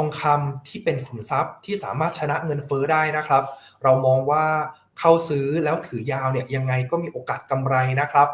องคำที่เป็นสินทรัพย์ที่สามารถชนะเงินเฟ้อได้นะครับ เรามองว่าเข้าซื้อแล้วถือยาวเนี่ยยังไงก็มีโอกาสกำไรนะครับ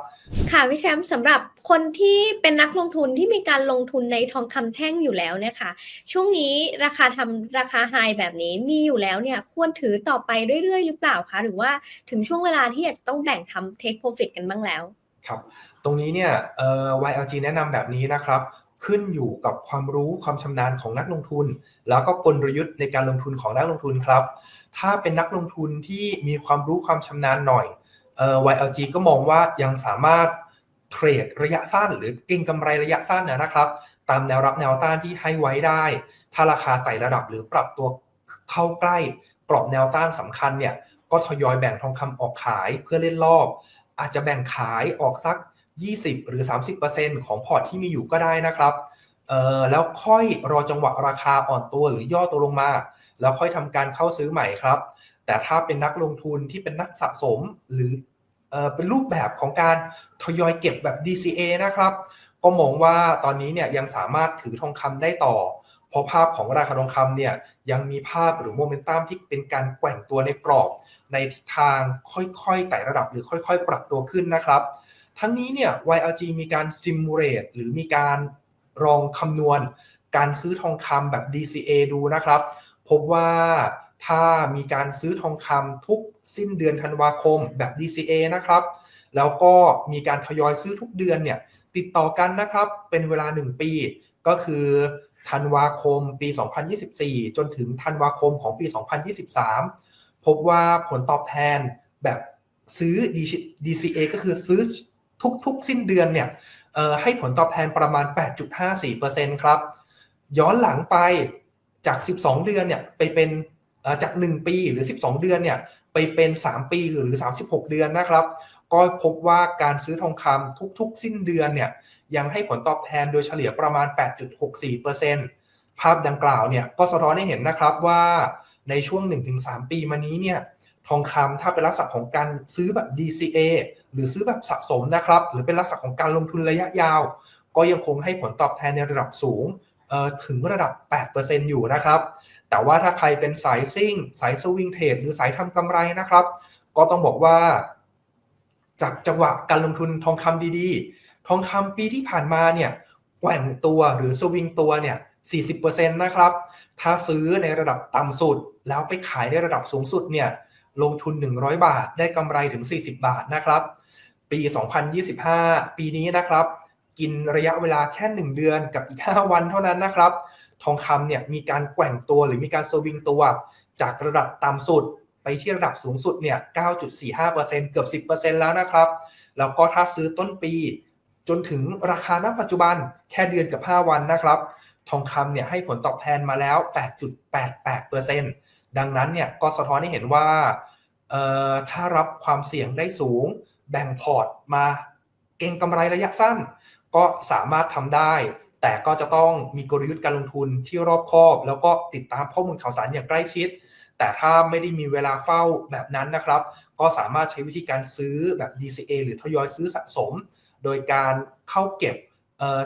ค่ะพี่แชมป์สำหรับคนที่เป็นนักลงทุนที่มีการลงทุนในทองคำแท่งอยู่แล้วเนี่ยค่ะช่วงนี้ราคาทำราคาไฮแบบนี้มีอยู่แล้วเนี่ยควรถือต่อไปเรื่อยๆ หรือเปล่าคะหรือว่าถึงช่วงเวลาที่อาจจะต้องแบ่งทำ take profit กันบ้างแล้วครับ ตรงนี้เนี่ยเอ่อ YLG แนะนำแบบนี้นะครับ ขึ้นอยู่กับความรู้ความชำนาญของนักลงทุน แล้วก็กลยุทธ์ในการลงทุนของนักลงทุนครับ ถ้าเป็นนักลงทุนที่มีความรู้ความชำนาญหน่อยเอ่อ YLG ก็มองว่ายังสามารถเทรดระยะสั้น หรือเก็งกำไรระยะสั้นนะนะครับ ตามแนวรับแนวต้านที่ให้ไว้ได้ ถ้าราคาไต่ระดับหรือปรับตัวเข้าใกล้กรอบแนวต้านสำคัญเนี่ยก็ทยอยแบ่งทองคำออกขายเพื่อเล่นรอบ อาจจะแบ่งขายออกสัก 20 หรือ 30%ของพอร์ตที่มีอยู่ก็ได้นะครับเออแล้วค่อยรอจังหวะราคาอ่อนตัวหรือย่อตัวลงมา แล้วค่อยทำการเข้าซื้อใหม่ครับ แต่ถ้าเป็นนักลงทุนที่เป็นนักสะสมหรือเอ่อเป็นรูปแบบของการทยอยเก็บแบบ DCA นะครับ ก็มองว่าตอนนี้เนี่ยยังสามารถถือทองคำได้ต่อ เพราะภาพของราคาทองคำเนี่ยยังมีภาพหรือโมเมนตัมที่เป็นการแกว่งตัวในกรอบ ในทิศทางค่อยๆไต่ระดับหรือค่อย ๆ ปรับตัวขึ้นนะครับ ทั้งนี้เนี่ย YLG มีการ simulate หรือมีการลองคำนวณ การซื้อทองคำแบบ DCA ดูนะครับ พบว่าถ้ามีการซื้อทองคำทุกสิ้นเดือนธันวาคมแบบ DCA นะครับ แล้วก็มีการทยอยซื้อทุกเดือนเนี่ยติดต่อกันนะครับ เป็นเวลา 1 ปี ก็คือธันวาคมปี 2024 จนถึงธันวาคมของปี 2023 พบว่าผลตอบแทนแบบซื้อ DCA ก็คือซื้อ ทุกๆ สิ้นเดือนเนี่ยให้ผลตอบแทนประมาณ 8.54%ครับ ย้อนหลังไปจาก 12 เดือนเนี่ยไปเป็นจาก 1 ปีหรือ 12 เดือนเนี่ยไปเป็น 3 ปีหรือ 36 เดือนนะครับ ก็พบว่าการซื้อทองคำทุกๆ สิ้นเดือนเนี่ยยังให้ผลตอบแทนโดยเฉลี่ยประมาณ 8.64%ภาพดังกล่าวเนี่ยก็สะท้อนให้เห็นนะครับว่าในช่วง 1-3 ปีมานี้เนี่ย ทองคำถ้าเป็นลักษณะของการซื้อแบบ DCA หรือซื้อแบบสะสมนะครับ หรือเป็นลักษณะของการลงทุนระยะยาว ก็ยังคงให้ผลตอบแทนในระดับสูงถึงระดับ 8%อยู่นะครับ แต่ว่าถ้าใครเป็นสายซิ่ง สายสวิงเทรดหรือสายทำกำไรนะครับ ก็ต้องบอกว่า จากจังหวะการลงทุนทองคำดีๆ ทองคำปีที่ผ่านมาเนี่ยแกว่งตัวหรือสวิงตัวเนี่ย 40%นะครับ ถ้าซื้อในระดับต่ำสุด แล้วไปขายในระดับสูงสุดเนี่ย ลงทุน 100 บาท ได้กำไรถึง 40 บาทนะครับ ปี 2025 ปีนี้นะครับ กินระยะเวลาแค่ 1 เดือนกับอีก 5 วันเท่านั้นนะครับ ทองคำเนี่ยมีการแกว่งตัวหรือมีการสวิงตัว จากระดับต่ำสุดไปที่ระดับสูงสุดเนี่ย 9.45%เกือบ 10%แล้วนะครับ แล้วก็ถ้าซื้อต้นปี จนถึงราคาณปัจจุบันแค่เดือนกับ 5 วันนะครับ ทองคำเนี่ยให้ผลตอบแทนมาแล้ว 8.88% ดังนั้นเนี่ยก็สะท้อนให้เห็นว่าถ้ารับความเสี่ยงได้สูง แบ่งพอร์ตมาเก็งกำไรระยะสั้น ก็สามารถทำได้ แต่ก็จะต้องมีกลยุทธ์การลงทุนที่รอบคอบ แล้วก็ติดตามข้อมูลข่าวสารอย่างใกล้ชิด แต่ถ้าไม่ได้มีเวลาเฝ้าแบบนั้นนะครับ ก็สามารถใช้วิธีการซื้อแบบ DCA หรือทยอยซื้อสะสม โดยการเข้าเก็บ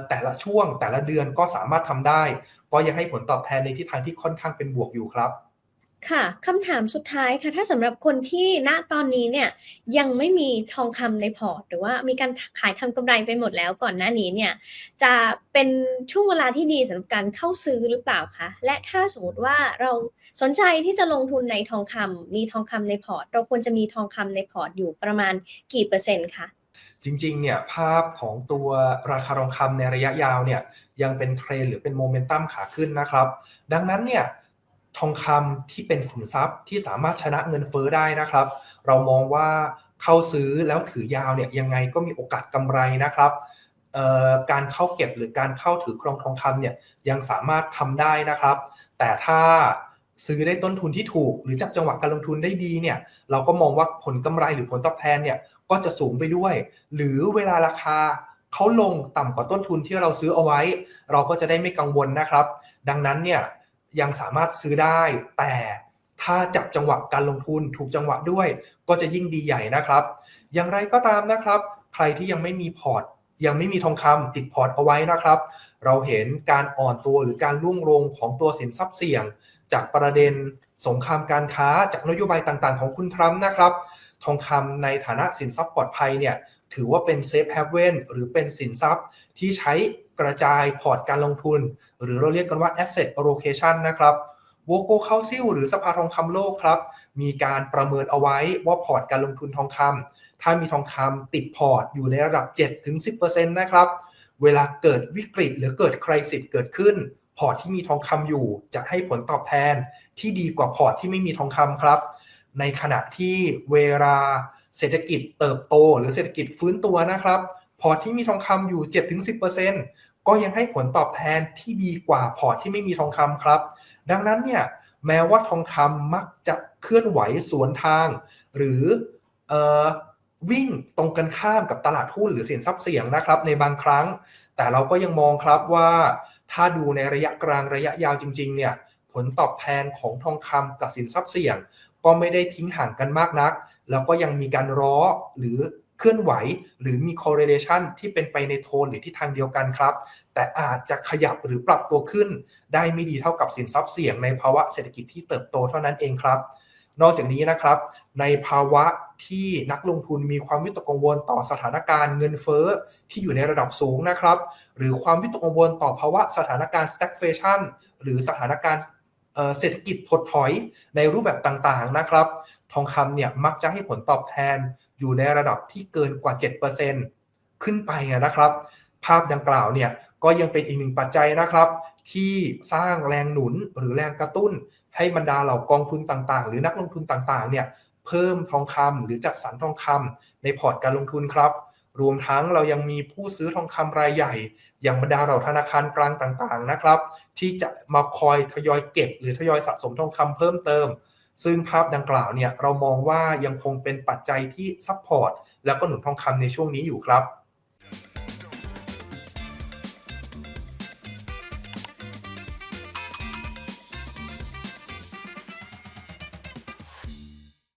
แต่ละช่วงแต่ละเดือนก็สามารถทำได้ ก็ยังให้ผลตอบแทนในทิศทางที่ค่อนข้างเป็นบวกอยู่ครับ ค่ะคำถามสุดท้ายค่ะ ถ้าสำหรับคนที่ณตอนนี้เนี่ยยังไม่มีทองคำในพอร์ต หรือว่ามีการขายทำกำไรไปหมดแล้วก่อนหน้านี้เนี่ยจะเป็นช่วงเวลาที่ดีสำหรับการเข้าซื้อหรือเปล่าคะและถ้าสมมติว่าเราสนใจที่จะลงทุนในทองคำมีทองคำในพอร์ต เราควรจะมีทองคำในพอร์ตอยู่ประมาณกี่เปอร์เซ็นต์คะจริงๆ เนี่ยภาพของตัวราคาทองคำในระยะยาวเนี่ยยังเป็นเทรนหรือเป็นโมเมนตัมขาขึ้นนะครับ ดังนั้นเนี่ย ทองคำที่เป็นสินทรัพย์ที่สามารถชนะเงินเฟ้อได้นะครับ เรามองว่าเข้าซื้อแล้วถือยาวเนี่ยยังไงก็มีโอกาสกำไรนะครับการเข้าเก็บหรือการเข้าถือครองทองคำเนี่ยยังสามารถทำได้นะครับ แต่ถ้าซื้อได้ต้นทุนที่ถูก หรือจับจังหวะการลงทุนได้ดีเนี่ยเราก็มองว่าผลกำไรหรือผลตอบแทนเนี่ยก็จะสูงไปด้วย หรือเวลาราคาเขาลงต่ำกว่าต้นทุนที่เราซื้อเอาไว้ เราก็จะได้ไม่กังวลนะครับ ดังนั้นเนี่ย ยังสามารถซื้อได้ แต่ถ้าจับจังหวะการลงทุนถูกจังหวะด้วย ก็จะยิ่งดีใหญ่นะครับ อย่างไรก็ตามนะครับ ใครที่ยังไม่มีพอร์ต ยังไม่มีทองคำติดพอร์ตเอาไว้นะครับ เราเห็นการอ่อนตัวหรือการร่วงลงของตัวสินทรัพย์เสี่ยง จากประเด็นสงครามการค้าจากนโยบายต่างๆ ของคุณทรัมป์นะครับ ทองคำในฐานะสินทรัพย์ปลอดภัยเนี่ย ถือว่าเป็นเซฟแฮเวนหรือเป็นสินทรัพย์ที่ใช้กระจายพอร์ตการลงทุน หรือเราเรียกกันว่า asset allocation นะครับโวโกเคาซิลหรือสภาทองคำโลกครับ มีการประเมินเอาไว้ว่าพอร์ตการลงทุนทองคำถ้ามีทองคำติดพอร์ตอยู่ในระดับ 7-10%นะครับ เวลาเกิดวิกฤตหรือเกิดคริสิสเกิดขึ้น พอร์ตที่มีทองคำอยู่ จะให้ผลตอบแทนที่ดีกว่าพอร์ตที่ไม่มีทองคำครับ ในขณะที่เวลา เศรษฐกิจเติบโต หรือเศรษฐกิจฟื้นตัวนะครับ พอร์ตที่มีทองคำอยู่ 7-10%ก็ยังให้ผลตอบแทนที่ดีกว่าพอร์ตที่ไม่มีทองคำครับ ดังนั้นเนี่ยแม้ว่าทองคำมักจะเคลื่อนไหวสวนทาง หรือออวิ่งตรงกันข้ามกับตลาดหุ้นหรือสินทรัพย์เสี่ยงนะครับ ในบางครั้ง แต่เราก็ยังมองครับว่าถ้าดูในระยะกลางระยะยาวจริง ๆ เนี่ยผลตอบแทนของทองคำกับสินทรัพย์เสี่ยง ก็ไม่ได้ทิ้งห่างกันมากนัก แล้วก็ยังมีการล้อหรือเคลื่อนไหว หรือมี correlation ที่เป็นไปในโทนหรือทิศทางเดียวกันครับ แต่อาจจะขยับหรือปรับตัวขึ้น ได้ไม่ดีเท่ากับสินทรัพย์เสี่ยงในภาวะเศรษฐกิจที่เติบโตเท่านั้นเองครับ นอกจากนี้นะครับ ในภาวะที่นักลงทุนมีความวิตกกังวลต่อสถานการณ์เงินเฟ้อที่อยู่ในระดับสูงนะครับ หรือความวิตกกังวลต่อภาวะสถานการณ์ stagflation หรือสถานการณ์ เศรษฐกิจถดถอยในรูปแบบต่างๆนะครับ ทองคำเนี่ยมักจะให้ผลตอบแทนอยู่ในระดับที่เกินกว่า 7%ขึ้นไปนะครับ ภาพดังกล่าวเนี่ยก็ยังเป็นอีกหนึ่งปัจจัยนะครับ ที่สร้างแรงหนุนหรือแรงกระตุ้น ให้บรรดาเหล่ากองทุนต่างๆ หรือนักลงทุนต่างๆเนี่ยเพิ่มทองคำหรือจัดสรรทองคำในพอร์ตการลงทุนครับ รวมทั้งเรายังมีผู้ซื้อทองคำรายใหญ่ อย่างบรรดาเราธนาคารกลางต่างๆนะครับ ที่จะมาคอยทยอยเก็บ หรือทยอยสะสมทองคำเพิ่มเติม ซึ่งภาพดังกล่าวเนี่ยเรามองว่ายังคงเป็นปัจจัยที่ซัพพอร์ตแล้วก็หนุนทองคำในช่วงนี้อยู่ครับ